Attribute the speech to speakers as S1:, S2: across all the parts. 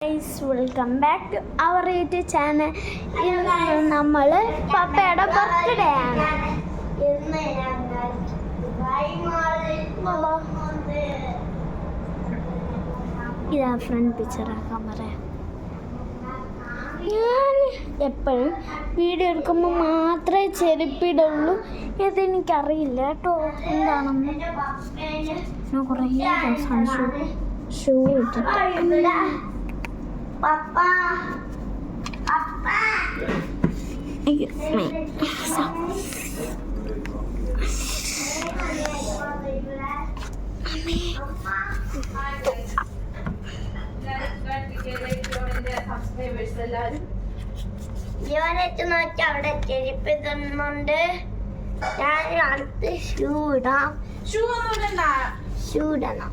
S1: Guys welcome back to our YouTube channel ഇന്ന് നമ്മൾ പപ്പയുടെ ബർത്ത്ഡേ ആണ്. ഇതാ ഫ്രണ്ട് പിക്ചറാ പറയാം. ഞാൻ എപ്പോഴും വീഡിയോ എടുക്കുമ്പോൾ മാത്രമേ ചെരുപ്പിടുള്ളൂ. ഇതെനിക്കറിയില്ല കേട്ടോ. എന്താണെന്ന് ഞാൻ കുറേ ദിവസമാണ് ഷൂ ഷൂ ഇട്ടിട്ട്.
S2: പപ്പ പപ്പ. ഇവനെച്ച് നോക്കി അവിടെ ചെരുപ്പ് ഇടുന്നുണ്ട്. ഞാൻ അടുത്ത് ഷൂ ഇടാം. ഷൂ ഇടണം.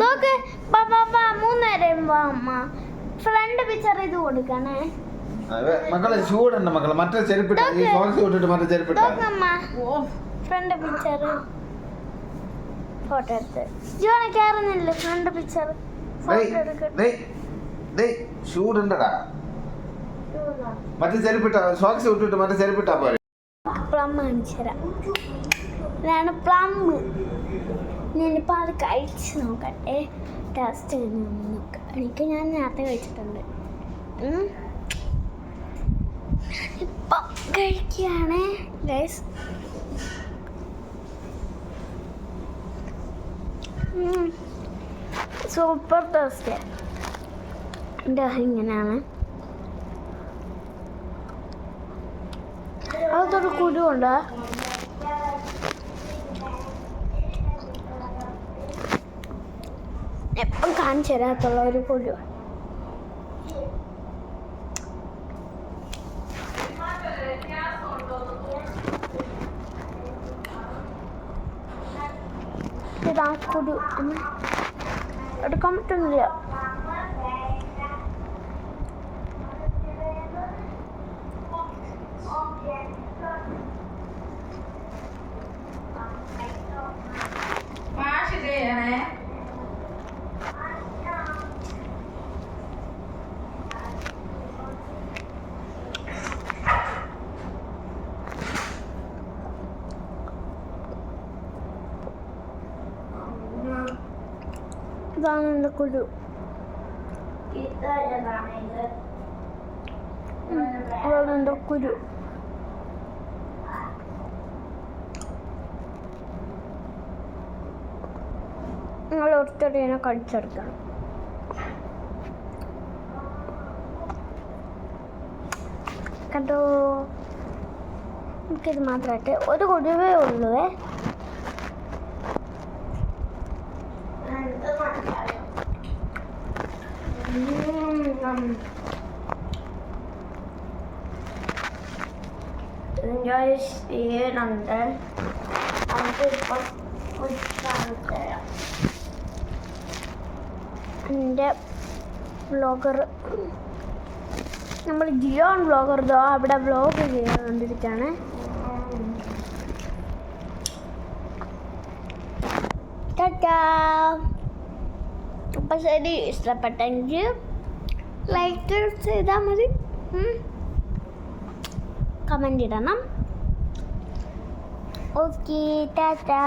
S1: നോക്ക് ബാ ബാ ബാ മൂന്നേരം വാ അമ്മ. ഫ്രണ്ട് പിക്ചർ ഇത് കൊടുക്കണേ.
S3: മക്കളെ ചൂടണ്ട മക്കളെ. മറ്റേ ചെരുപ്പിട്ട ഈ സോക്സ് വിട്ടിട്ട് മറ്റേ ചെരുപ്പിട്ട.
S1: ഫ്രണ്ട് പിക്ചർ ഫോട്ടോ എടുത്ത്. ജോണ കയറുന്നില്ല ഫ്രണ്ട് പിക്ചർ
S3: ചൂടുണ്ടടാ. മറ്റേ ചെരുപ്പിട്ട സോക്സ് വിട്ടിട്ട് മറ്റേ ചെരുപ്പിട്ടാ പോരെ.
S1: പ്ലം കാണിച്ചു ഇതാണ് പ്ലം. ഞാനിപ്പോൾ അത് കഴിച്ച് നോക്കട്ടെ. ടേസ്റ്റ് നോക്കാം. എനിക്ക് ഞാൻ നേരത്തെ കഴിച്ചിട്ടുണ്ട്. ഞാനിപ്പം കഴിക്കുകയാണ്. ഗൈസ് സൂപ്പർ ടേസ്റ്റ് എന്റെ ഇങ്ങനെയാണ്. അതൊരു കുരുണ്ട് എപ്പം കാണിച്ചു തരാത്തുള്ള ഒരു കുരു. ഇതാ കുരു. എടുക്കാൻ പറ്റുന്നില്ല. ഇതാണ് എന്റെ കുരു അതാണ് എന്റെ കുരു നിങ്ങൾ ഒത്തിരി കടിച്ചെടുക്കണം കണ്ടോ? എനിക്കിത് മാത്രമായിട്ട് ഒരു കുരുവേ ഉള്ളുവേ.
S2: എൻജോയ് ചെയ്യുന്നുണ്ട് അതിപ്പോൾ തരാം
S1: എന്റെ വ്ളോഗർ നമ്മൾ ജിയോൺ വ്ളോഗർ ഇതോ അവിടെ വ്ളോഗ് ചെയ്തുകൊണ്ടിരിക്കുകയാണ് ടാറ്റാ അപ്പം ശരി ഇഷ്ടപ്പെട്ടെങ്കിൽ ലൈക്ക് ചെയ്താൽ മതി. കമന്റ് ഇടണം. ഓക്കെ ടാറ്റാ